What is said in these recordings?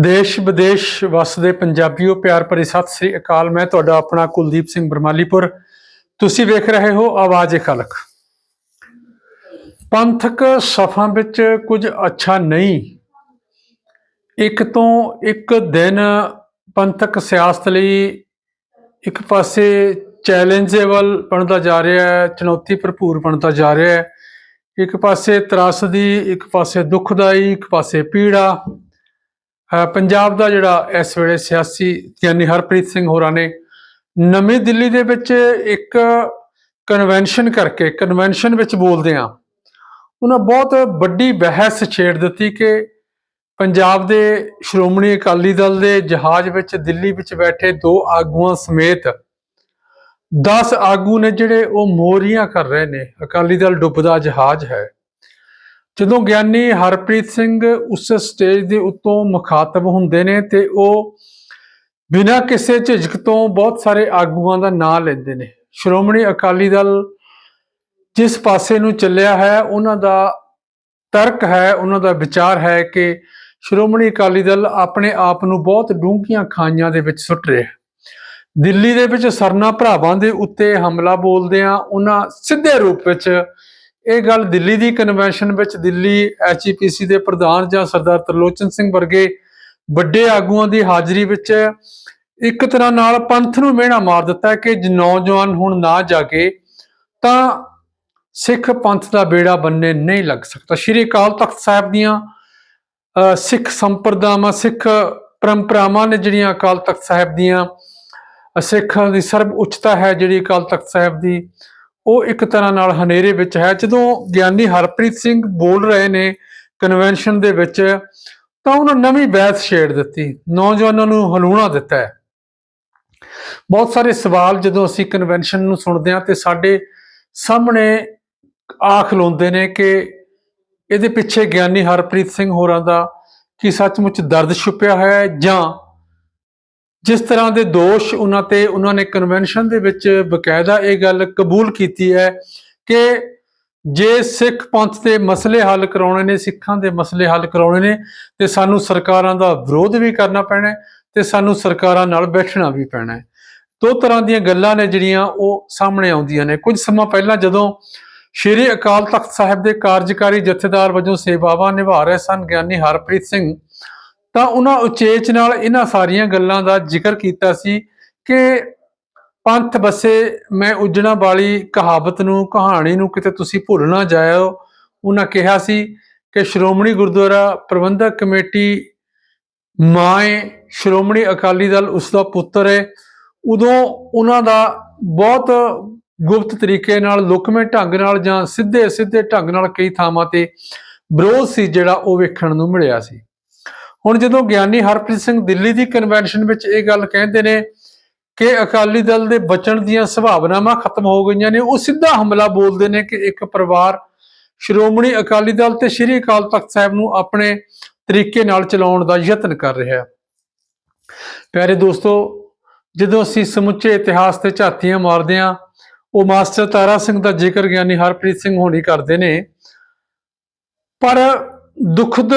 ਦੇਸ਼ ਵਿਦੇਸ਼ ਵਸਦੇ ਪੰਜਾਬੀਓ, ਪਿਆਰ ਭਰੀ ਸਤਿ ਸ੍ਰੀ ਅਕਾਲ। ਮੈਂ ਤੁਹਾਡਾ ਆਪਣਾ ਕੁਲਦੀਪ ਸਿੰਘ ਬਰਮਾਲੀਪੁਰ। ਤੁਸੀਂ ਵੇਖ ਰਹੇ ਹੋ ਆਵਾਜ਼ ਖਲਕ। ਪੰਥਕ ਸਫਾਂ ਵਿੱਚ ਕੁਝ ਅੱਛਾ ਨਹੀਂ। ਇੱਕ ਤੋਂ ਇੱਕ ਦਿਨ ਪੰਥਕ ਸਿਆਸਤ ਲਈ ਇੱਕ ਪਾਸੇ ਚੈਲੰਜੇਬਲ ਬਣਦਾ ਜਾ ਰਿਹਾ ਹੈ, ਚੁਣੌਤੀ ਭਰਪੂਰ ਬਣਦਾ ਜਾ ਰਿਹਾ ਹੈ। ਇੱਕ ਪਾਸੇ ਤਰਾਸਦੀ, ਇੱਕ ਪਾਸੇ ਦੁਖਦਾਈ, ਇੱਕ ਪਾਸੇ ਪੀੜਾ। ਪੰਜਾਬ ਦਾ ਜਿਹੜਾ ਇਸ ਵੇਲੇ ਸਿਆਸੀ ਗਿਆਨੀ ਹਰਪ੍ਰੀਤ ਸਿੰਘ ਹੋਰਾਂ ਨੇ ਨਵੀਂ ਦਿੱਲੀ ਦੇ ਵਿੱਚ ਇੱਕ ਕਨਵੈਨਸ਼ਨ ਕਰਕੇ ਕਨਵੈਨਸ਼ਨ ਵਿੱਚ ਬੋਲਦੇ ਆ ਉਹਨਾਂ ਬਹੁਤ ਵੱਡੀ ਬਹਿਸ ਛੇੜ ਦਿੱਤੀ ਕਿ ਪੰਜਾਬ ਦੇ ਸ਼੍ਰੋਮਣੀ ਅਕਾਲੀ ਦਲ ਦੇ ਜਹਾਜ਼ ਵਿੱਚ ਦਿੱਲੀ ਵਿੱਚ ਬੈਠੇ ਦੋ ਆਗੂਆਂ ਸਮੇਤ 10 ਆਗੂ ਨੇ ਜਿਹੜੇ ਉਹ ਮੋਰੀਆਂ ਕਰ ਰਹੇ ਨੇ। ਅਕਾਲੀ ਦਲ ਡੁੱਬਦਾ ਜਹਾਜ਼ ਹੈ। ਜਦੋਂ ਗਿਆਨੀ ਹਰਪ੍ਰੀਤ ਸਿੰਘ ਉਸ ਸਟੇਜ ਦੇ ਉੱਤੋਂ ਮੁਖਾਤਬ ਹੁੰਦੇ ਨੇ ਤੇ ਉਹ ਬਿਨਾਂ ਕਿਸੇ ਝਿਜਕ ਤੋਂ ਬਹੁਤ ਸਾਰੇ ਆਗੂਆਂ ਦਾ ਨਾਮ ਲੈਂਦੇ ਨੇ। ਸ਼੍ਰੋਮਣੀ ਅਕਾਲੀ ਦਲ ਜਿਸ ਪਾਸੇ ਨੂੰ ਚੱਲਿਆ ਹੈ, ਉਹਨਾਂ ਦਾ ਤਰਕ ਹੈ, ਉਹਨਾਂ ਦਾ ਵਿਚਾਰ ਹੈ ਕਿ ਸ਼੍ਰੋਮਣੀ ਅਕਾਲੀ ਦਲ ਆਪਣੇ ਆਪ ਨੂੰ ਬਹੁਤ ਡੂੰਘੀਆਂ ਖਾਈਆਂ ਦੇ ਵਿੱਚ ਸੁੱਟ ਰਿਹਾ ਹੈ। ਦਿੱਲੀ ਦੇ ਵਿੱਚ ਸਰਨਾ ਭਰਾਵਾਂ ਦੇ ਉੱਤੇ ਹਮਲਾ ਬੋਲਦੇ ਆ ਉਹਨਾਂ ਸਿੱਧੇ ਰੂਪ ਵਿੱਚ ਇਹ ਗੱਲ ਦਿੱਲੀ ਦੀ ਕਨਵੈਨਸ਼ਨ ਵਿੱਚ ਦਿੱਲੀ ਐਚਪੀਸੀ ਦੇ ਪ੍ਰਧਾਨ ਜਾਂ ਸਰਦਾਰ ਤਰਲੋਚਨ ਸਿੰਘ ਵਰਗੇ ਵੱਡੇ ਆਗੂਆਂ ਦੀ ਹਾਜ਼ਰੀ ਵਿੱਚ ਇੱਕ ਤਰ੍ਹਾਂ ਨਾਲ ਪੰਥ ਨੂੰ ਮਿਹਣਾ ਮਾਰ ਦਿੱਤਾ ਕਿ ਨੌਜਵਾਨ ਹੁਣ ਨਾ ਜਾਗੇ ਤਾਂ ਸਿੱਖ ਪੰਥ ਦਾ ਬੇੜਾ ਬੰਨੇ ਨਹੀਂ ਲੱਗ ਸਕਦਾ। ਸ਼੍ਰੀ ਅਕਾਲ ਤਖਤ ਸਾਹਿਬ ਦੀਆਂ ਅ, ਸਿੱਖ ਸੰਪਰਦਾਵਾਂ ਸਿੱਖ ਪਰੰਪਰਾਵਾਂ ਨੇ ਜਿਹੜੀਆਂ ਅਕਾਲ ਤਖਤ ਸਾਹਿਬ ਦੀਆਂ ਸਿੱਖਾਂ ਦੀ ਸਰਬ ਉੱਚਤਾ ਹੈ ਜਿਹੜੀ ਅਕਾਲ ਤਖਤ ਸਾਹਿਬ ਦੀ ਉਹ ਇੱਕ ਤਰ੍ਹਾਂ ਨਾਲ ਹਨੇਰੇ ਵਿੱਚ ਹੈ। ਜਦੋਂ ਗਿਆਨੀ ਹਰਪ੍ਰੀਤ ਸਿੰਘ ਬੋਲ ਰਹੇ ਨੇ ਕਨਵੈਨਸ਼ਨ ਦੇ ਵਿੱਚ, ਤਾਂ ਉਹਨਾਂ ਨਵੀਂ ਬਹਿਸ ਛੇੜ ਦਿੱਤੀ। ਨੌਜਵਾਨਾਂ ਨੂੰ ਹਲੂਣਾ ਦਿੱਤਾ ਹੈ। ਬਹੁਤ ਸਾਰੇ ਸਵਾਲ ਜਦੋਂ ਅਸੀਂ ਕਨਵੈਨਸ਼ਨ ਨੂੰ ਸੁਣਦੇ ਹਾਂ ਤੇ ਸਾਡੇ ਸਾਹਮਣੇ ਆਖ ਲਾਉਂਦੇ ਨੇ ਕਿ ਇਹਦੇ ਪਿੱਛੇ ਗਿਆਨੀ ਹਰਪ੍ਰੀਤ ਸਿੰਘ ਹੋਰਾਂ ਦਾ ਕੀ ਸੱਚਮੁੱਚ ਦਰਦ ਛੁਪਿਆ ਹੈ ਜਾਂ ਜਿਸ ਤਰ੍ਹਾਂ ਦੇ ਦੋਸ਼ ਉਹਨਾਂ ਤੇ, ਉਹਨਾਂ ਨੇ ਕਨਵੈਨਸ਼ਨ ਦੇ ਵਿੱਚ ਬਕਾਇਦਾ ਇਹ ਗੱਲ ਕਬੂਲ ਕੀਤੀ ਹੈ ਕਿ ਜੇ ਸਿੱਖ ਪੰਥ ਦੇ ਮਸਲੇ ਹੱਲ ਕਰਾਉਣੇ ਨੇ, ਸਿੱਖਾਂ ਦੇ ਮਸਲੇ ਹੱਲ ਕਰਾਉਣੇ ਨੇ, ਤੇ ਸਾਨੂੰ ਸਰਕਾਰਾਂ ਦਾ ਵਿਰੋਧ ਵੀ ਕਰਨਾ ਪੈਣਾ ਹੈ ਤੇ ਸਾਨੂੰ ਸਰਕਾਰਾਂ ਨਾਲ ਬੈਠਣਾ ਵੀ ਪੈਣਾ ਹੈ। ਦੋ ਤਰ੍ਹਾਂ ਦੀਆਂ ਗੱਲਾਂ ਨੇ ਜਿਹੜੀਆਂ ਉਹ ਸਾਹਮਣੇ ਆਉਂਦੀਆਂ ਨੇ। ਕੁਝ ਸਮਾਂ ਪਹਿਲਾਂ ਜਦੋਂ ਸ਼੍ਰੀ ਅਕਾਲ ਤਖਤ ਸਾਹਿਬ ਦੇ ਕਾਰਜਕਾਰੀ ਜਥੇਦਾਰ ਵਜੋਂ ਸੇਵਾਵਾਂ ਨਿਭਾ ਰਹੇ ਸਨ, ਗਿਆਨੀ ਹਰਪ੍ਰੀਤ ਸਿੰਘ ਤਾਂ ਉਹਨਾਂ ਉਚੇਚ ਨਾਲ ਇਹਨਾਂ ਸਾਰੀਆਂ ਗੱਲਾਂ ਦਾ ਜ਼ਿਕਰ ਕੀਤਾ ਸੀ ਕਿ ਪੰਥ ਬਸੇ ਮੈਂ ਉਜਣਾ ਵਾਲੀ ਕਹਾਵਤ ਨੂੰ, ਕਹਾਣੀ ਨੂੰ ਕਿਤੇ ਤੁਸੀਂ ਭੁੱਲ ਨਾ ਜਾਇਓ। ਉਹਨਾਂ ਕਿਹਾ ਸੀ ਕਿ ਸ਼੍ਰੋਮਣੀ ਗੁਰਦੁਆਰਾ ਪ੍ਰਬੰਧਕ ਕਮੇਟੀ ਮਾਏ ਸ਼੍ਰੋਮਣੀ ਅਕਾਲੀ ਦਲ ਉਸ ਦਾ ਪੁੱਤਰ ਹੈ ਉਦੋਂ ਉਹਨਾਂ ਦਾ ਬਹੁਤ ਗੁਪਤ ਤਰੀਕੇ ਨਾਲ, ਲੁਕਵੇਂ ਢੰਗ ਨਾਲ ਜਾਂ ਸਿੱਧੇ ਸਿੱਧੇ ਢੰਗ ਨਾਲ ਕਈ ਥਾਵਾਂ ਤੇ ਵਿਰੋਧ ਸੀ ਜਿਹੜਾ ਉਹ ਵੇਖਣ ਨੂੰ ਮਿਲਿਆ ਸੀ। ਹੁਣ ਜਦੋਂ ਗਿਆਨੀ ਹਰਪ੍ਰੀਤ ਸਿੰਘ ਦਿੱਲੀ ਦੀ ਕਨਵੈਨਸ਼ਨ ਵਿੱਚ ਇਹ ਗੱਲ ਕਹਿੰਦੇ ਨੇ ਕਿ ਅਕਾਲੀ ਦਲ ਦੇ ਬਚਣ ਦੀਆਂ ਸੰਭਾਵਨਾਵਾਂ ਖਤਮ ਹੋ ਗਈਆਂ ਨੇ, ਉਹ ਸਿੱਧਾ ਹਮਲਾ ਬੋਲਦੇ ਨੇ ਕਿ ਇੱਕ ਪਰਿਵਾਰ ਸ਼੍ਰੋਮਣੀ ਅਕਾਲੀ ਦਲ ਤੇ ਸ਼੍ਰੀ ਅਕਾਲ ਤਖਤ ਸਾਹਿਬ ਨੂੰ ਆਪਣੇ ਤਰੀਕੇ ਨਾਲ ਚਲਾਉਣ ਦਾ ਯਤਨ ਕਰ ਰਿਹਾ ਹੈ। ਪਿਆਰੇ ਦੋਸਤੋ, ਜਦੋਂ ਅਸੀਂ ਸਮੁੱਚੇ ਇਤਿਹਾਸ ਤੇ ਝਾਤੀਆਂ ਮਾਰਦੇ ਹਾਂ, ਉਹ ਮਾਸਟਰ ਤਾਰਾ ਸਿੰਘ ਦਾ ਜ਼ਿਕਰ ਗਿਆਨੀ ਹਰਪ੍ਰੀਤ ਸਿੰਘ ਹੋਣੀ ਕਰਦੇ ਨੇ। ਪਰ ਦੁਖਦ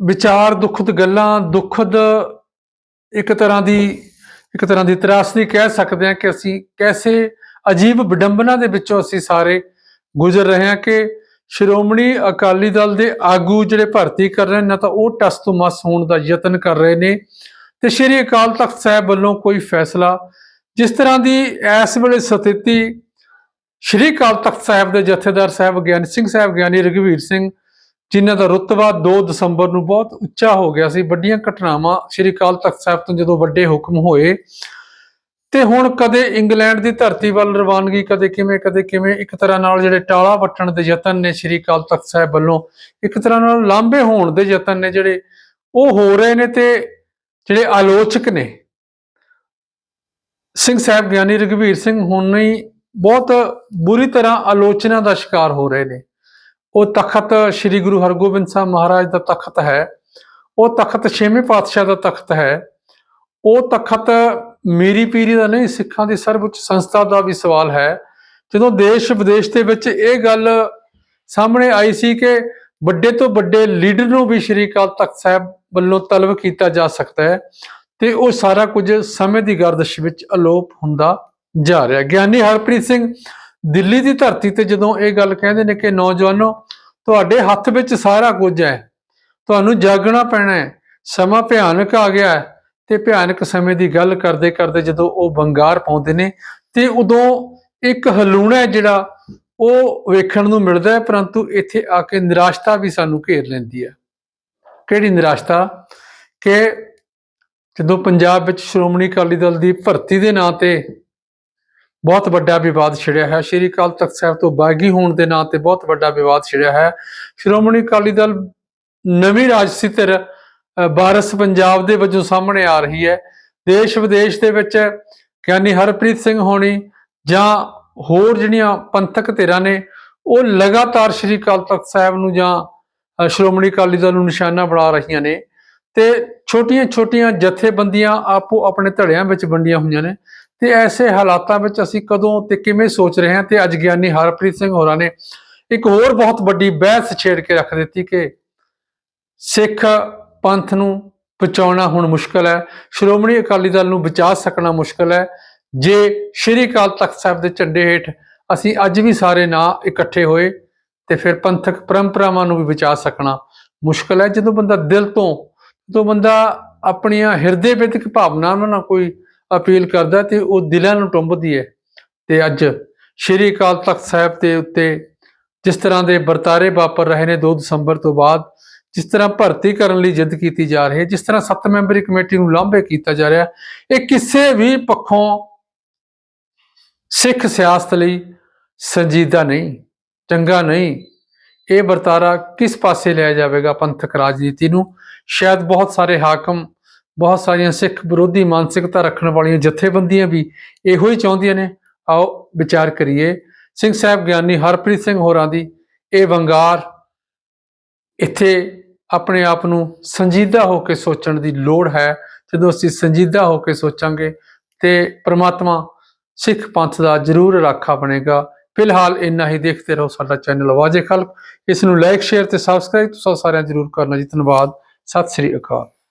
ਵਿਚਾਰ, ਦੁਖਦ ਗੱਲਾਂ, ਦੁਖਦ ਇੱਕ ਤਰ੍ਹਾਂ ਦੀ, ਇੱਕ ਤਰ੍ਹਾਂ ਦੀ ਤਰਾਸਦੀ ਕਹਿ ਸਕਦੇ ਹਾਂ ਕਿ ਅਸੀਂ ਕੈਸੇ ਅਜੀਬ ਵਿਡੰਬਨਾ ਦੇ ਵਿੱਚੋਂ ਅਸੀਂ ਸਾਰੇ ਗੁਜ਼ਰ ਰਹੇ ਹਾਂ ਕਿ ਸ਼੍ਰੋਮਣੀ ਅਕਾਲੀ ਦਲ ਦੇ ਆਗੂ ਜਿਹੜੇ ਭਰਤੀ ਕਰ ਰਹੇ ਨੇ ਤਾਂ ਉਹ ਟਸ ਤੋਂ ਮਸ ਹੋਣ ਦਾ ਯਤਨ ਕਰ ਰਹੇ ਨੇ ਤੇ ਸ਼੍ਰੀ ਅਕਾਲ ਤਖਤ ਸਾਹਿਬ ਵੱਲੋਂ ਕੋਈ ਫੈਸਲਾ ਜਿਸ ਤਰ੍ਹਾਂ ਦੀ ਇਸ ਵੇਲੇ ਸਥਿਤੀ ਸ਼੍ਰੀ ਅਕਾਲ ਤਖਤ ਸਾਹਿਬ ਦੇ ਜਥੇਦਾਰ ਸਾਹਿਬ ਗਿਆਨੀ ਸਿੰਘ ਸਾਹਿਬ, ਗਿਆਨੀ ਰਘਵੀਰ ਸਿੰਘ ਜਿਨ੍ਹਾਂ ਦਾ ਰੁਤਬਾ 2 ਦਸੰਬਰ ਨੂੰ ਬਹੁਤ ਉੱਚਾ ਹੋ ਗਿਆ ਸੀ, ਵੱਡੀਆਂ ਘਟਨਾਵਾਂ ਸ਼੍ਰੀ ਅਕਾਲ ਤਖਤ ਸਾਹਿਬ ਤੋਂ ਜਦੋਂ ਵੱਡੇ ਹੁਕਮ ਹੋਏ, ਤੇ ਹੁਣ ਕਦੇ ਇੰਗਲੈਂਡ ਦੀ ਧਰਤੀ ਵੱਲ ਰਵਾਨਗੀ, ਕਦੇ ਕਿਵੇਂ ਕਦੇ ਕਿਵੇਂ, ਇੱਕ ਤਰ੍ਹਾਂ ਨਾਲ ਜਿਹੜੇ ਟਾਲਾ ਵੱਟਣ ਦੇ ਯਤਨ ਨੇ ਸ਼੍ਰੀ ਅਕਾਲ ਤਖਤ ਸਾਹਿਬ ਵੱਲੋਂ, ਇੱਕ ਤਰ੍ਹਾਂ ਨਾਲ ਲਾਂਭੇ ਹੋਣ ਦੇ ਯਤਨ ਨੇ ਜਿਹੜੇ ਉਹ ਹੋ ਰਹੇ ਨੇ ਤੇ ਜਿਹੜੇ ਆਲੋਚਕ ਨੇ। ਸਿੰਘ ਸਾਹਿਬ ਗਿਆਨੀ ਰਘਵੀਰ ਸਿੰਘ ਹੁਣ ਹੀ ਬਹੁਤ ਬੁਰੀ ਤਰ੍ਹਾਂ ਆਲੋਚਨਾ ਦਾ ਸ਼ਿਕਾਰ ਹੋ ਰਹੇ ਨੇ। ਉਹ ਤਖਤ ਸ੍ਰੀ ਗੁਰੂ ਹਰਗੋਬਿੰਦ ਸਾਹਿਬ ਮਹਾਰਾਜ ਦਾ ਤਖਤ ਹੈ। ਉਹ ਤਖਤ ਛੇਵੇਂ ਪਾਤਸ਼ਾਹ ਦਾ ਤਖਤ ਹੈ। ਉਹ ਤਖਤ ਮੇਰੀ ਪੀਰੀ ਦਾ ਨਹੀਂ, ਸਿੱਖਾਂ ਦੀ ਸਰਵਉੱਚ ਸੰਸਥਾ ਦਾ ਵੀ ਸਵਾਲ ਹੈ। ਜਦੋਂ ਦੇਸ਼ ਵਿਦੇਸ਼ ਦੇ ਵਿੱਚ ਇਹ ਗੱਲ ਸਾਹਮਣੇ ਆਈ ਸੀ ਕਿ ਵੱਡੇ ਤੋਂ ਵੱਡੇ ਲੀਡਰ ਨੂੰ ਵੀ ਸ਼੍ਰੀ ਅਕਾਲ ਤਖਤ ਸਾਹਿਬ ਵੱਲੋਂ ਤਲਬ ਕੀਤਾ ਜਾ ਸਕਦਾ ਹੈ, ਤੇ ਉਹ ਸਾਰਾ ਕੁਝ ਸਮੇਂ ਦੀ ਗਰਦਸ਼ ਵਿੱਚ ਅਲੋਪ ਹੁੰਦਾ ਜਾ ਰਿਹਾ ਗਿਆਨੀ ਹਰਪ੍ਰੀਤ ਸਿੰਘ ਦਿੱਲੀ ਦੀ ਧਰਤੀ ਤੇ ਜਦੋਂ ਇਹ ਗੱਲ ਕਹਿੰਦੇ ਨੇ ਕਿ ਨੌਜਵਾਨੋ, ਤੁਹਾਡੇ ਹੱਥ ਵਿੱਚ ਸਾਰਾ ਕੁਝ ਹੈ, ਤੁਹਾਨੂੰ ਜਾਗਣਾ ਪੈਣਾ ਹੈ, ਸਮਾਂ ਭਿਆਨਕ ਆ ਗਿਆ ਹੈ ਤੇ ਭਿਆਨਕ ਸਮੇਂ ਦੀ ਗੱਲ ਕਰਦੇ ਕਰਦੇ ਜਦੋਂ ਉਹ ਬੰਗਾਰ ਪਾਉਂਦੇ ਨੇ ਤੇ ਉਦੋਂ ਇੱਕ ਹਲੂਣਾ ਜਿਹੜਾ ਉਹ ਵੇਖਣ ਨੂੰ ਮਿਲਦਾ ਹੈ, ਪਰੰਤੂ ਇੱਥੇ ਆ ਕੇ ਨਿਰਾਸ਼ਤਾ ਵੀ ਸਾਨੂੰ ਘੇਰ ਲੈਂਦੀ ਹੈ। ਕਿਹੜੀ ਨਿਰਾਸ਼ਤਾ? ਕਿ ਜਦੋਂ ਪੰਜਾਬ ਵਿੱਚ ਸ਼੍ਰੋਮਣੀ ਅਕਾਲੀ ਦਲ ਦੀ ਭਰਤੀ ਦੇ ਨਾਂ ਤੇ ਬਹੁਤ ਵੱਡਾ ਵਿਵਾਦ ਛਿੜਿਆ ਹੈ। ਸ਼੍ਰੀ ਅਕਾਲ ਤਖਤ ਸਾਹਿਬ ਤੋਂ ਬਾਗੀ ਹੋਣ ਦੇ ਨਾਂ ਤੇ ਬਹੁਤ ਵੱਡਾ ਵਿਵਾਦ ਛਿੜਿਆ ਹੈ। ਸ਼੍ਰੋਮਣੀ ਅਕਾਲੀ ਦਲ ਨਵੀਂ ਰਾਜਸੀ ਧਿਰ ਬਾਰਸ ਪੰਜਾਬ ਦੇ ਵਜੋਂ ਸਾਹਮਣੇ ਆ ਰਹੀ ਹੈ। ਦੇਸ਼ ਵਿਦੇਸ਼ ਦੇ ਵਿੱਚ ਗਿਆਨੀ ਹਰਪ੍ਰੀਤ ਸਿੰਘ ਹੋਣੀ ਜਾਂ ਹੋਰ ਜਿਹੜੀਆਂ ਪੰਥਕ ਧਿਰਾਂ ਨੇ, ਉਹ ਲਗਾਤਾਰ ਸ਼੍ਰੀ ਅਕਾਲ ਤਖਤ ਸਾਹਿਬ ਨੂੰ ਜਾਂ ਸ਼੍ਰੋਮਣੀ ਅਕਾਲੀ ਦਲ ਨੂੰ ਨਿਸ਼ਾਨਾ ਬਣਾ ਰਹੀਆਂ ਨੇ ਤੇ ਛੋਟੀਆਂ-ਛੋਟੀਆਂ ਜਥੇਬੰਦੀਆਂ ਆਪੋ ਆਪਣੇ ਧੜਿਆਂ ਵਿੱਚ ਵੰਡੀਆਂ ਹੋਈਆਂ ਨੇ। ਤੇ ਐਸੇ ਹਾਲਾਤਾਂ ਵਿੱਚ ਅਸੀਂ ਕਦੋਂ ਤੇ ਕਿਵੇਂ ਸੋਚ ਰਹੇ ਹਾਂ ਤੇ ਅੱਜ ਗਿਆਨੀ ਹਰਪ੍ਰੀਤ ਸਿੰਘ ਹੋਰਾਂ ਨੇ ਇੱਕ ਹੋਰ ਬਹੁਤ ਵੱਡੀ ਬਹਿਸ ਛੇੜ ਕੇ ਰੱਖ ਦਿੱਤੀ ਕਿ ਸਿੱਖ ਪੰਥ ਨੂੰ ਬਚਾਉਣਾ ਹੁਣ ਮੁਸ਼ਕਲ ਹੈ, ਸ਼੍ਰੋਮਣੀ ਅਕਾਲੀ ਦਲ ਨੂੰ ਬਚਾ ਸਕਣਾ ਮੁਸ਼ਕਲ ਹੈ। ਜੇ ਸ਼੍ਰੀ ਅਕਾਲ ਤਖਤ ਸਾਹਿਬ ਦੇ ਝੰਡੇ ਹੇਠ ਅਸੀਂ ਅੱਜ ਵੀ ਸਾਰੇ ਨਾਂ ਇਕੱਠੇ ਹੋਏ ਤੇ ਫਿਰ ਪੰਥਕ ਪਰੰਪਰਾਵਾਂ ਨੂੰ ਵੀ ਬਚਾ ਸਕਣਾ ਮੁਸ਼ਕਲ ਹੈ। ਜਦੋਂ ਬੰਦਾ ਦਿਲ ਤੋਂ, ਜਦੋਂ ਬੰਦਾ ਆਪਣੀਆਂ ਹਿਰਦੇ ਵਿਦਿਕ ਭਾਵਨਾਵਾਂ ਨਾਲ ਕੋਈ ਅਪੀਲ ਕਰਦਾ ਤੇ ਉਹ ਦਿਲਾਂ ਨੂੰ ਟੁੰਬਦੀ ਹੈ। ਤੇ ਅੱਜ ਸ਼੍ਰੀ ਅਕਾਲ ਤਖਤ ਸਾਹਿਬ ਦੇ ਉੱਤੇ ਜਿਸ ਤਰ੍ਹਾਂ ਦੇ ਵਰਤਾਰੇ ਵਾਪਰ ਰਹੇ ਨੇ 2 ਦਸੰਬਰ ਤੋਂ ਬਾਅਦ, ਜਿਸ ਤਰ੍ਹਾਂ ਭਰਤੀ ਕਰਨ ਲਈ ਜਿੱਦ ਕੀਤੀ ਜਾ ਰਹੀ ਹੈ, ਜਿਸ ਤਰ੍ਹਾਂ ਸੱਤ ਮੈਂਬਰੀ ਕਮੇਟੀ ਨੂੰ ਲਾਂਭੇ ਕੀਤਾ ਜਾ ਰਿਹਾ, ਇਹ ਕਿਸੇ ਵੀ ਪੱਖੋਂ ਸਿੱਖ ਸਿਆਸਤ ਲਈ ਸੰਜੀਦਾ ਨਹੀਂ, ਚੰਗਾ ਨਹੀਂ। ਇਹ ਵਰਤਾਰਾ ਕਿਸ ਪਾਸੇ ਲਿਆ ਜਾਵੇਗਾ ਪੰਥਕ ਰਾਜਨੀਤੀ ਨੂੰ? ਸ਼ਾਇਦ ਬਹੁਤ ਸਾਰੇ ਹਾਕਮ ਬਹੁਤ ਸਾਰੀਆਂ ਸਿੱਖ ਵਿਰੋਧੀ ਮਾਨਸਿਕਤਾ ਰੱਖਣ ਵਾਲੀਆਂ ਜਥੇਬੰਦੀਆਂ ਵੀ ਇਹੋ ਹੀ ਚਾਹੁੰਦੀਆਂ ਨੇ। ਆਓ ਵਿਚਾਰ ਕਰੀਏ। ਸਿੰਘ ਸਾਹਿਬ ਗਿਆਨੀ ਹਰਪ੍ਰੀਤ ਸਿੰਘ ਹੋਰਾਂ ਦੀ ਇਹ ਵੰਗਾਰ ਇੱਥੇ ਆਪਣੇ ਆਪ ਨੂੰ ਸੰਜੀਦਾ ਹੋ ਕੇ ਸੋਚਣ ਦੀ ਲੋੜ ਹੈ। ਜਦੋਂ ਅਸੀਂ ਸੰਜੀਦਾ ਹੋ ਕੇ ਸੋਚਾਂਗੇ ਤੇ ਪ੍ਰਮਾਤਮਾ ਸਿੱਖ ਪੰਥ ਦਾ ਜ਼ਰੂਰ ਰਾਖਾ ਬਣੇਗਾ। ਫਿਲਹਾਲ ਇੰਨਾ ਹੀ। ਦੇਖਦੇ ਰਹੋ ਸਾਡਾ ਚੈਨਲ ਆਵਾਜ਼ੇ ਖਲਕ। ਇਸ ਨੂੰ ਲਾਈਕ, ਸ਼ੇਅਰ ਤੇ ਸਬਸਕ੍ਰਾਈਬ ਤੁਸੀਂ ਸਾਰਿਆਂ ਜ਼ਰੂਰ ਕਰਨਾ ਜੀ। ਧੰਨਵਾਦ। ਸਤਿ ਸ੍ਰੀ ਅਕਾਲ।